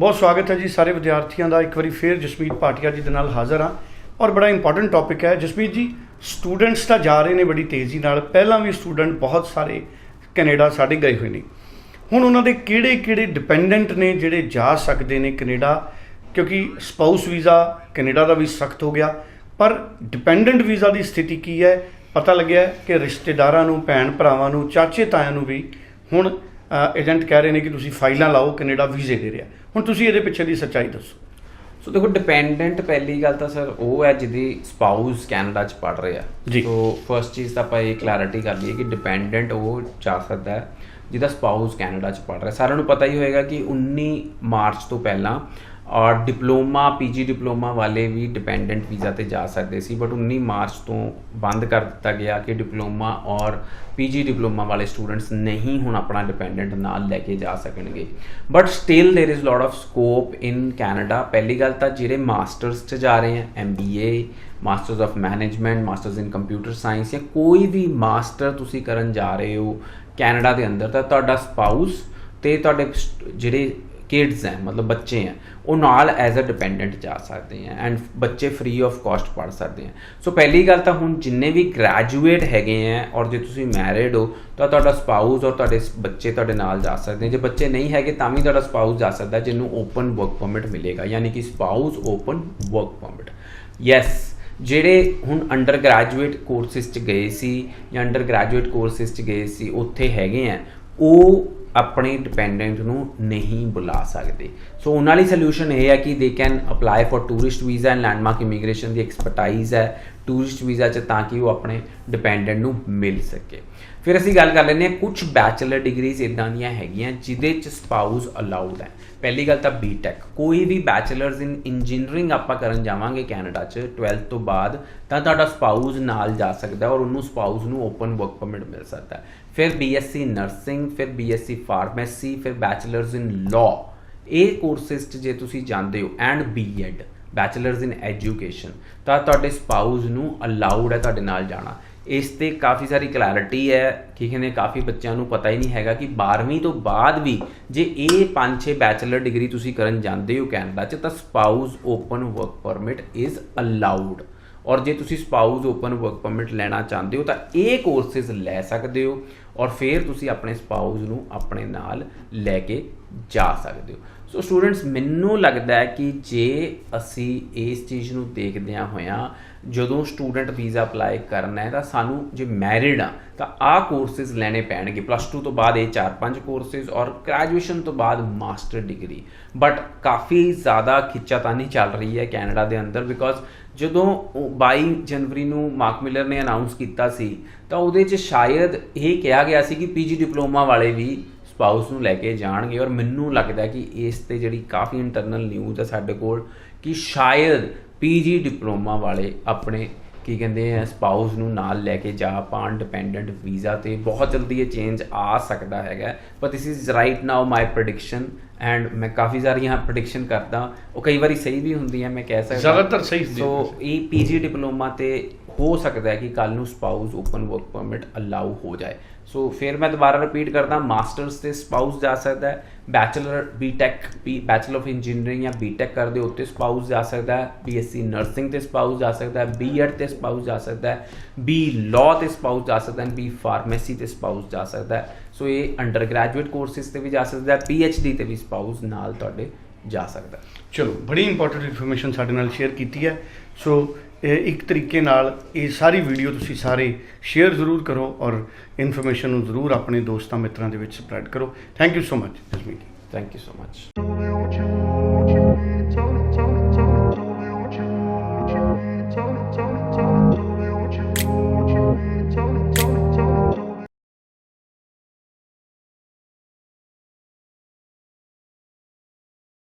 ਬਹੁਤ ਸਵਾਗਤ ਹੈ ਜੀ ਸਾਰੇ ਵਿਦਿਆਰਥੀਆਂ ਦਾ। ਇੱਕ ਵਾਰੀ ਫੇਰ ਜਸਮੀਤ ਭਾਟੀਆ ਜੀ ਦੇ ਨਾਲ ਹਾਜ਼ਰ ਹਾਂ। ਔਰ ਬੜਾ ਇੰਪੋਰਟੈਂਟ ਟੌਪਿਕ ਹੈ। ਜਸਮੀਤ ਜੀ ਸਟੂਡੈਂਟਸ ਤਾਂ ਜਾ ਰਹੇ ਨੇ ਬੜੀ ਤੇਜ਼ੀ ਨਾਲ। ਪਹਿਲਾਂ ਵੀ ਸਟੂਡੈਂਟ ਬਹੁਤ ਸਾਰੇ ਕੈਨੇਡਾ ਸਾਡੇ ਗਏ ਹੋਏ ਨੇ। ਹੁਣ ਉਹਨਾਂ ਦੇ ਕਿਹੜੇ ਕਿਹੜੇ ਡਿਪੈਂਡੈਂਟ ਨੇ ਜਿਹੜੇ ਜਾ ਸਕਦੇ ਨੇ ਕੈਨੇਡਾ? ਕਿਉਂਕਿ ਸਪਾਊਸ ਵੀਜ਼ਾ ਕੈਨੇਡਾ ਦਾ ਵੀ ਸਖਤ ਹੋ ਗਿਆ। ਪਰ ਡਿਪੈਂਡੈਂਟ ਵੀਜ਼ਾ ਦੀ ਸਥਿਤੀ ਕੀ ਹੈ? ਪਤਾ ਲੱਗਿਆ ਕਿ ਰਿਸ਼ਤੇਦਾਰਾਂ ਨੂੰ ਭੈਣ ਭਰਾਵਾਂ ਨੂੰ ਚਾਚੇ ਤਾਇਆਂ ਨੂੰ ਵੀ ਹੁਣ ਏਜੰਟ ਕਹਿ ਰਹੇ ਨੇ ਕਿ ਤੁਸੀਂ ਫਾਈਲਾਂ ਲਾਓ ਕੈਨੇਡਾ ਵੀਜ਼ੇ ਦੇ ਰਿਹਾ। ਹੁਣ ਤੁਸੀਂ ਇਹਦੇ ਪਿੱਛੇ ਦੀ ਸੱਚਾਈ ਦੱਸੋ। ਸੋ ਦੇਖੋ ਡਿਪੈਂਡੈਂਟ ਪਹਿਲੀ ਗੱਲ ਤਾਂ ਸਰ ਉਹ ਹੈ ਜਿਹਦੀ ਸਪਾਊਸ ਕੈਨੇਡਾ ਚ ਪੜ ਰਿਹਾ। ਸੋ ਫਰਸਟ ਚੀਜ਼ ਤਾਂ ਆਪਾਂ ਇਹ ਕਲੈਰਿਟੀ ਕਰ ਲਈਏ ਕਿ ਡਿਪੈਂਡੈਂਟ ਉਹ ਜਾ ਸਕਦਾ ਹੈ ਜਿਹਦਾ ਸਪਾਊਸ ਕੈਨੇਡਾ ਚ ਪੜ ਰਿਹਾ। ਸਾਰਿਆਂ ਨੂੰ ਪਤਾ ਹੀ ਹੋਏਗਾ ਕਿ 19 ਮਾਰਚ ਤੋਂ ਪਹਿਲਾਂ ਔਰ ਡਿਪਲੋਮਾ ਪੀਜੀ ਡਿਪਲੋਮਾ ਵਾਲੇ ਵੀ ਡਿਪੈਂਡੈਂਟ ਵੀਜ਼ਾ ਤੇ ਜਾ ਸਕਦੇ ਸੀ ਬਟ 19 ਮਾਰਚ ਤੋਂ ਬੰਦ ਕਰ ਦਿੱਤਾ ਗਿਆ ਕਿ ਡਿਪਲੋਮਾ ਔਰ ਪੀਜੀ ਡਿਪਲੋਮਾ ਵਾਲੇ ਸਟੂਡੈਂਟਸ ਨਹੀਂ ਹੁਣ ਆਪਣਾ ਡਿਪੈਂਡੈਂਟ ਨਾਲ ਲੈ ਕੇ ਜਾ ਸਕਣਗੇ but still there is lot of scope in Canada ਪਹਿਲੀ ਗੱਲ ਤਾਂ ਜਿਹੜੇ ਮਾਸਟਰਸ 'ਚ ਜਾ ਰਹੇ ਆ MBA masters of management masters in computer science ਜਾਂ ਕੋਈ ਵੀ ਮਾਸਟਰ ਤੁਸੀਂ ਕਰਨ ਜਾ ਰਹੇ ਹੋ ਕੈਨੇਡਾ ਦੇ ਅੰਦਰ ਤਾਂ ਤੁਹਾਡਾ ਸਪਾਊਸ ਤੇ ਤੁਹਾਡੇ st- ਜਿਹੜੇ ਕਿਡਸ ਹੈ ਮਤਲਬ ਬੱਚੇ ਹੈ ਉਹ ਨਾਲ ਐਜ਼ ਅ ਡਿਪੈਂਡੈਂਟ ਜਾ ਸਕਦੇ ਹੈ ਐਂਡ ਬੱਚੇ ਫ੍ਰੀ ਆਫ ਕਾਸਟ ਪੜ ਸਕਦੇ ਹੈ ਸੋ ਪਹਿਲੀ ਗੱਲ ਤਾਂ ਹੁਣ ਜਿੰਨੇ ਵੀ ਗ੍ਰੈਜੂਏਟ ਹੈਗੇ ਹੈ ਔਰ ਜੇ ਤੁਸੀਂ ਮੈਰਿਡ ਹੋ ਤਾਂ ਤੁਹਾਡਾ ਸਪਾਊਸ ਔਰ ਤੁਹਾਡੇ ਬੱਚੇ ਤੁਹਾਡੇ ਨਾਲ ਜਾ ਸਕਦੇ ਹੈ ਜੇ ਬੱਚੇ ਨਹੀਂ ਹੈਗੇ ਤਾਂ ਵੀ ਤੁਹਾਡਾ ਸਪਾਊਸ ਜਾ ਸਕਦਾ ਜਿਹਨੂੰ ਓਪਨ ਵਰਕ ਪਰਮਿਟ ਮਿਲੇਗਾ ਯਾਨੀ ਕਿ spouse open work permit yes ਜਿਹੜੇ ਹੁਣ ਅੰਡਰ ਗ੍ਰੈਜੂਏਟ ਕੋਰਸਿਸ ਚ ਗਏ ਸੀ ਜਾਂ ਅੰਡਰ ਗ੍ਰੈਜੂਏਟ ਕੋਰਸਿਸ ਚ ਗਏ ਸੀ ਉੱਥੇ ਹੈਗੇ ਆ ਉਹ ਆਪਣੇ ਡਿਪੈਂਡੈਂਟ ਨੂੰ ਨਹੀਂ ਬੁਲਾ ਸਕਦੇ। ਸੋ ਉਹਨਾਂ ਲਈ ਸੋਲੂਸ਼ਨ ਇਹ ਹੈ ਕਿ they can apply for tourist visa and Landmark Immigration the expertise ਹੈ। ਟੂਰਿਸਟ ਵੀਜ਼ਾ ਚ ਤਾਂ ਕਿ ਉਹ ਆਪਣੇ ਡਿਪੈਂਡੈਂਟ ਨੂੰ ਮਿਲ ਸਕੇ। ਫਿਰ ਅਸੀਂ ਗੱਲ ਕਰ ਲੈਂਦੇ ਹਾਂ ਕੁਝ ਬੈਚਲਰ ਡਿਗਰੀਜ਼ ਇਦਾਂ ਦੀਆਂ ਹੈਗੀਆਂ ਜਿਹਦੇ ਚ ਸਪਾਊਸ ਅਲਾਉਡ ਹੈ। ਪਹਿਲੀ ਗੱਲ ਤਾਂ ਬੀਟੈਕ ਕੋਈ ਵੀ ਬੈਚਲਰਸ ਇਨ ਇੰਜੀਨੀਅਰਿੰਗ ਆਪਾਂ ਕਰਨ ਜਾਵਾਂਗੇ ਕੈਨੇਡਾ ਚ 12th ਤੋਂ ਬਾਅਦ, ਤਾਂ ਤੁਹਾਡਾ ਸਪਾਊਸ ਨਾਲ ਜਾ ਸਕਦਾ ਔਰ ਉਹਨੂੰ ਸਪਾਊਸ ਨੂੰ ਓਪਨ ਵਰਕ ਪਰਮਿਟ ਮਿਲ ਸਕਦਾ ਹੈ। ਫਿਰ ਬੀਐਸਸੀ ਨਰਸਿੰਗ ਫਿਰ ਬੀਐਸਸੀ ਫਾਰਮੇਸੀ ਫਿਰ ਬੈਚਲਰਸ ਇਨ ਲਾਅ ਇਹ ਕੋਰਸਿਸ 'ਚ ਜੇ ਤੁਸੀਂ ਜਾਂਦੇ ਹੋ and BEd bachelors in education ਤਾਂ ਤੁਹਾਡੇ ਸਪਾਊਸ ਨੂੰ ਅਲਾਉਡ ਹੈ ਤੁਹਾਡੇ ਨਾਲ ਜਾਣਾ। ਇਸ ਤੇ ਕਾਫੀ ਸਾਰੀ ਕਲੈਰਿਟੀ ਹੈ। ਕਿ ਕਹਿੰਦੇ, ਕਾਫੀ ਬੱਚਿਆਂ ਨੂੰ ਪਤਾ ਹੀ ਨਹੀਂ ਹੈਗਾ ਕਿ 12ਵੀਂ ਤੋਂ ਬਾਅਦ ਵੀ ਜੇ ਇਹ 5-6 ਬੈਚਲਰ ਡਿਗਰੀ ਤੁਸੀਂ ਕਰਨ ਜਾਂਦੇ ਹੋ ਕੈਨੇਡਾ 'ਚ, ਤਾਂ spouse open work permit is allowed ਔਰ ਜੇ ਤੁਸੀਂ ਸਪਾਊਸ ਓਪਨ ਵਰਕ ਪਰਮਿਟ ਲੈਣਾ ਚਾਹੁੰਦੇ ਹੋ, ਤਾਂ ਇਹ ਕੋਰਸਿਸ ਲੈ ਸਕਦੇ ਹੋ। ਔਰ ਫਿਰ ਤੁਸੀਂ ਆਪਣੇ ਸਪਾਊਸ ਨੂੰ ਆਪਣੇ ਨਾਲ ਲੈ ਕੇ ਜਾ ਸਕਦੇ ਹੋ। ਸੋ ਸਟੂਡੈਂਟਸ ਮੈਨੂੰ ਲੱਗਦਾ ਹੈ ਕਿ ਜੇ ਅਸੀਂ ਇਸ ਚੀਜ਼ ਨੂੰ ਦੇਖਦਿਆਂ ਹੋਇਆਂ, ਜਦੋਂ ਸਟੂਡੈਂਟ ਵੀਜ਼ਾ ਅਪਲਾਈ ਕਰਨਾ ਹੈ, ਤਾਂ ਸਾਨੂੰ ਜੇ ਮੈਰਿਡ ਆ, ਤਾਂ ਆਹ ਕੋਰਸਿਸ ਲੈਣੇ ਪੈਣਗੇ। ਪਲੱਸ 2 ਤੋਂ ਬਾਅਦ ਇਹ 4-5 ਕੋਰਸਿਸ ਔਰ ਗ੍ਰੈਜੂਏਸ਼ਨ ਤੋਂ ਬਾਅਦ ਮਾਸਟਰ ਡਿਗਰੀ ਬਟ ਕਾਫੀ ਜ਼ਿਆਦਾ ਖਿੱਚਾ ਤਾਂ ਨਹੀਂ ਚੱਲ ਰਹੀ ਹੈ ਕੈਨੇਡਾ ਦੇ ਅੰਦਰ ਬਿਕੋਜ਼ ਜਦੋਂ ਉਹ 22 ਜਨਵਰੀ ਨੂੰ ਮਾਰਕ ਮਿਲਰ ਨੇ ਅਨਾਉਂਸ ਕੀਤਾ ਸੀ, ਤਾਂ ਉਹਦੇ 'ਚ ਸ਼ਾਇਦ ਇਹ ਕਿਹਾ ਗਿਆ ਸੀ ਕਿ ਪੀਜੀ ਡਿਪਲੋਮਾ ਵਾਲੇ ਵੀ ਸਪਾਊਸ ਨੂੰ ਲੈ ਕੇ ਜਾਣਗੇ ਔਰ ਮੈਨੂੰ ਲੱਗਦਾ ਕਿ ਇਸ ਤੇ ਜਿਹੜੀ ਕਾਫੀ ਇੰਟਰਨਲ ਨਿਊਜ਼ ਹੈ ਸਾਡੇ ਕੋਲ ਕਿ ਸ਼ਾਇਦ ਪੀਜੀ ਡਿਪਲੋਮਾ ਵਾਲੇ ਆਪਣੇ ਕੀ ਕਹਿੰਦੇ ਆ ਸਪਾਊਸ ਨੂੰ ਨਾਲ ਲੈ ਕੇ ਜਾ ਪਾਣ ਡਿਪੈਂਡੈਂਟ ਵੀਜ਼ਾ ਤੇ ਬਹੁਤ ਜਲਦੀ ਇਹ ਚੇਂਜ ਆ ਸਕਦਾ ਹੈਗਾ। ਪਰ this is right now my prediction and ਮੈਂ ਕਾਫੀ ਸਾਰੀਆਂ ਪ੍ਰੈਡਿਕਸ਼ਨ ਕਰਦਾ। ਉਹ ਕਈ ਵਾਰੀ ਸਹੀ ਵੀ ਹੁੰਦੀ ਹੈ ਮੈਂ ਕਹਿ ਸਕਦਾ। ਜ਼ਿਆਦਾਤਰ ਸਹੀ ਹੁੰਦੀ ਹੈ। ਸੋ ਇਹ ਪੀਜੀ ਡਿਪਲੋਮਾ ਤੇ ਹੋ ਸਕਦਾ ਹੈ ਕਿ ਕੱਲ ਨੂੰ spouse open work permit allow ਹੋ ਜਾਏ। ਸੋ ਫਿਰ ਮੈਂ ਦੁਬਾਰਾ ਰਿਪੀਟ ਕਰਦਾ ਮਾਸਟਰਸ ਤੇ ਸਪਾਊਸ ਜਾ ਸਕਦਾ ਹੈ bachelor BTech bachelor of engineering ਜਾਂ ਬੀਟੈਕ ਕਰਦੇ ਉੱਤੇ ਸਪਾਊਸ ਜਾ ਸਕਦਾ ਹੈ ਬੀਐਸਸੀ ਨਰਸਿੰਗ ਤੇ ਸਪਾਊਸ ਜਾ ਸਕਦਾ ਹੈ ਬੀਐਡ ਤੇ ਸਪਾਊਸ ਜਾ ਸਕਦਾ ਹੈ ਬੀ ਲਾਅ ਤੇ ਸਪਾਊਸ ਜਾ ਸਕਦਾ ਹੈ ਬੀ ਫਾਰਮੇਸੀ ਤੇ ਸਪਾਊਸ ਜਾ ਸਕਦਾ ਹੈ। ਸੋ ਇਹ ਅੰਡਰ ਗ੍ਰੈਜੂਏਟ ਕੋਰਸਿਸ ਤੇ ਵੀ ਜਾ ਸਕਦਾ ਹੈ ਪੀਐਚਡੀ ਤੇ ਵੀ ਸਪਾਊਸ ਨਾਲ ਤੁਹਾਡੇ ਜਾ ਸਕਦਾ ਚਲੋ, ਬੜੀ ਇੰਪੋਰਟੈਂਟ ਇਨਫੋਰਮੇਸ਼ਨ ਸਾਡੇ ਨਾਲ ਸ਼ੇਅਰ ਕੀਤੀ ਹੈ। ਸੋ ਇੱਕ ਤਰੀਕੇ ਨਾਲ ਇਹ ਸਾਰੀ ਵੀਡੀਓ ਤੁਸੀਂ ਸਾਰੇ ਸ਼ੇਅਰ ਜ਼ਰੂਰ ਕਰੋ ਔਰ ਇਨਫੋਰਮੇਸ਼ਨ ਨੂੰ ਜ਼ਰੂਰ ਆਪਣੇ ਦੋਸਤਾਂ ਮਿੱਤਰਾਂ ਦੇ ਵਿੱਚ ਸਪਰੈਡ ਕਰੋ। Thank you so much Jasmeet thank you so much.